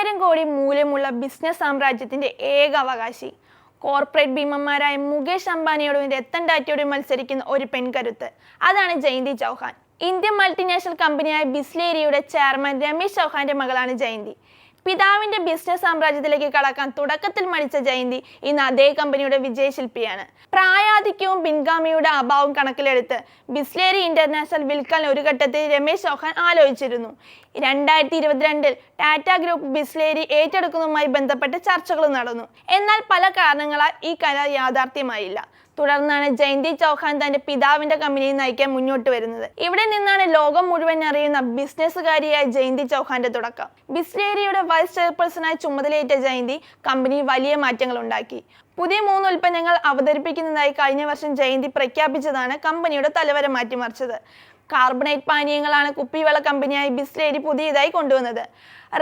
പതിനായിരം കോടി മൂല്യമുള്ള ബിസിനസ് സാമ്രാജ്യത്തിന്റെ ഏക അവകാശി. കോർപ്പറേറ്റ് ഭീമന്മാരായ മുകേഷ് അംബാനിയോടും രത്തൻ ടാറ്റയോടും മത്സരിക്കുന്ന ഒരു പെൺകരുത്ത്. അതാണ് ജയന്തി ചൗഹാൻ. ഇന്ത്യൻ മൾട്ടിനാഷണൽ കമ്പനിയായ ബിസ്ലേരിയുടെ ചെയർമാൻ രമേശ് ചൗഹാന്റെ മകളാണ് ജയന്തി. പിതാവിന്റെ ബിസിനസ് സാമ്രാജ്യത്തിലേക്ക് കടക്കാൻ തുടക്കത്തിൽ മടിച്ച ജയന്തി ഇന്ന് അതേ കമ്പനിയുടെ വിജയശില്പിയാണ്. പ്രായാധിക്യവും പിൻഗാമിയുടെ അഭാവം കണക്കിലെടുത്ത് ബിസ്ലേരി ഇന്റർനാഷണൽ വിൽക്കാൻ ഒരു ഘട്ടത്തിൽ രമേശ് ചൗഹാൻ ആലോചിച്ചിരുന്നു. രണ്ടായിരത്തി ഇരുപത്തിരണ്ടിൽ ടാറ്റ ഗ്രൂപ്പ് ബിസ്ലേരി ഏറ്റെടുക്കുന്നതുമായി ബന്ധപ്പെട്ട് ചർച്ചകൾ നടന്നു. എന്നാൽ പല കാരണങ്ങളാൽ ഈ കരാർ യാഥാർത്ഥ്യമായില്ല. തുടർന്നാണ് ജയന്തി ചൗഹാൻ തന്റെ പിതാവിന്റെ കമ്പനിയെ നയിക്കാൻ മുന്നോട്ട് വരുന്നത്. ഇവിടെ നിന്നാണ് ലോകം മുഴുവൻ അറിയുന്ന ബിസിനസ്സുകാരിയായ ജയന്തി ചൗഹാന്റെ തുടക്കം. ബിസ്ലേരിയുടെ വൈസ് ചെയർപേഴ്സണായി ചുമതലയേറ്റ ജയന്തി കമ്പനി വലിയ മാറ്റങ്ങൾ ഉണ്ടാക്കി. പുതിയ മൂന്ന് ഉൽപ്പന്നങ്ങൾ അവതരിപ്പിക്കുന്നതായി കഴിഞ്ഞ വർഷം ജയന്തി പ്രഖ്യാപിച്ചതാണ് കമ്പനിയുടെ തലവര മാറ്റിമറിച്ചത്. കാർബണേറ്റ് പാനീയങ്ങളാണ് കുപ്പിവെള്ള കമ്പനിയായി ബിസ്ലേരി പുതിയതായി കൊണ്ടുവന്നത്.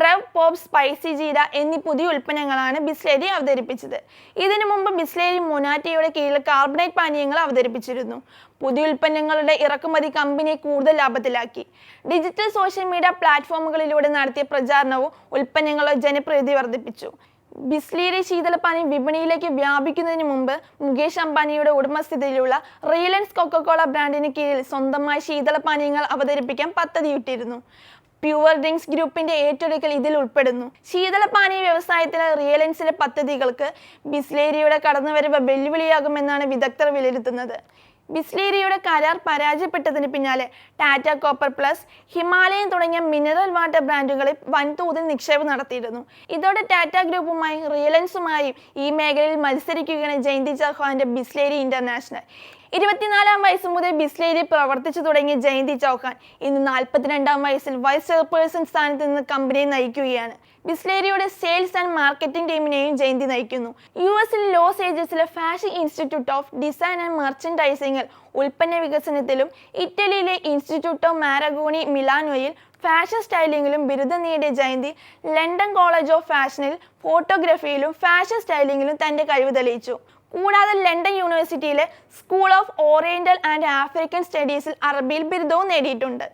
റവ് പോപ്പ് സ്പൈസി ജീര എന്നീ പുതിയ ഉൽപ്പന്നങ്ങളാണ് ബിസ്ലേരി അവതരിപ്പിച്ചത്. ഇതിനു മുമ്പ് ബിസ്ലേരി മൊനാറ്റയുടെ കീഴിൽ കാർബണേറ്റ് പാനീയങ്ങൾ അവതരിപ്പിച്ചിരുന്നു. പുതിയ ഉൽപ്പന്നങ്ങളുടെ ഇറക്കുമതി കമ്പനിയെ കൂടുതൽ ലാഭത്തിലാക്കി. ഡിജിറ്റൽ സോഷ്യൽ മീഡിയ പ്ലാറ്റ്ഫോമുകളിലൂടെ നടത്തിയ പ്രചാരണവും ഉൽപ്പന്നങ്ങളുടെ ജനപ്രീതി വർദ്ധിപ്പിച്ചു. ബിസ്ലീരി ശീതളപ്പാനി വിപണിയിലേക്ക് വ്യാപിക്കുന്നതിന് മുമ്പ് മുകേഷ് അംബാനിയുടെ ഉടമസ്ഥതയിലുള്ള റിലയൻസ് കൊക്കക്കോള ബ്രാൻഡിന് കീഴിൽ സ്വന്തമായി ശീതളപാനീയങ്ങൾ അവതരിപ്പിക്കാൻ പദ്ധതിയിട്ടിരുന്നു. പ്യുവർ ഡ്രിങ്ക്സ് ഗ്രൂപ്പിന്റെ ഏറ്റെടുക്കൽ ഇതിൽ ഉൾപ്പെടുന്നു. ശീതളപാനീയ വ്യവസായത്തിലെ റിയലൻസിലെ പദ്ധതികൾക്ക് ബിസ്ലേരിയുടെ കടന്നുവരവ് വെല്ലുവിളിയാകുമെന്നാണ് വിദഗ്ധർ വിലയിരുത്തുന്നത്. ബിസ്ലേരിയുടെ കരാർ പരാജയപ്പെട്ടതിന് പിന്നാലെ ടാറ്റ കോപ്പർ പ്ലസ് ഹിമാലയൻ തുടങ്ങിയ മിനറൽ വാട്ടർ ബ്രാൻഡുകളിൽ വൻതോതിൽ നിക്ഷേപം നടത്തിയിരുന്നു. ഇതോടെ ടാറ്റ ഗ്രൂപ്പുമായും റിയലൻസുമായും ഈ മേഖലയിൽ മത്സരിക്കുകയാണ് ജയന്തി ചൗഹാന്റെ ബിസ്ലേരി ഇന്റർനാഷണൽ. ഇരുപത്തിനാലാം വയസ്സ് മുതൽ ബിസ്ലേരി പ്രവർത്തിച്ചു തുടങ്ങിയ ജയന്തി ചൗഹാൻ ഇന്ന് നാൽപ്പത്തിരണ്ടാം വയസ്സിൽ വൈസ് ചെയർപേഴ്സൺ സ്ഥാനത്ത് നിന്ന് കമ്പനിയെ നയിക്കുകയാണ്. ബിസ്ലേരിയുടെ സെയിൽസ് ആൻഡ് മാർക്കറ്റിംഗ് ടീമിനെയും ജയന്തി നയിക്കുന്നു. യു എസിൽ Los ഏഞ്ചൽസിലെ Fashion Institute of Design and മെർച്ചൻഡൈസിംഗിൽ ഉൽപ്പന്ന വികസനത്തിലും ഇറ്റലിയിലെ ഇൻസ്റ്റിറ്റ്യൂട്ട് ഓഫ് മാരഗോണി മിലാനോയിൽ ഫാഷൻ സ്റ്റൈലിംഗിലും ബിരുദം നേടിയ ജയന്തി ലണ്ടൻ കോളേജ് ഓഫ് ഫാഷനിൽ ഫോട്ടോഗ്രാഫിയിലും ഫാഷൻ സ്റ്റൈലിംഗിലും തന്റെ കഴിവ് തെളിയിച്ചു. കൂടാതെ ലണ്ടൻ യൂണിവേഴ്സിറ്റിയിലെ School of Oriental and African സ്റ്റഡീസിൽ അറബിയിൽ ബിരുദവും നേടിയിട്ടുണ്ട്.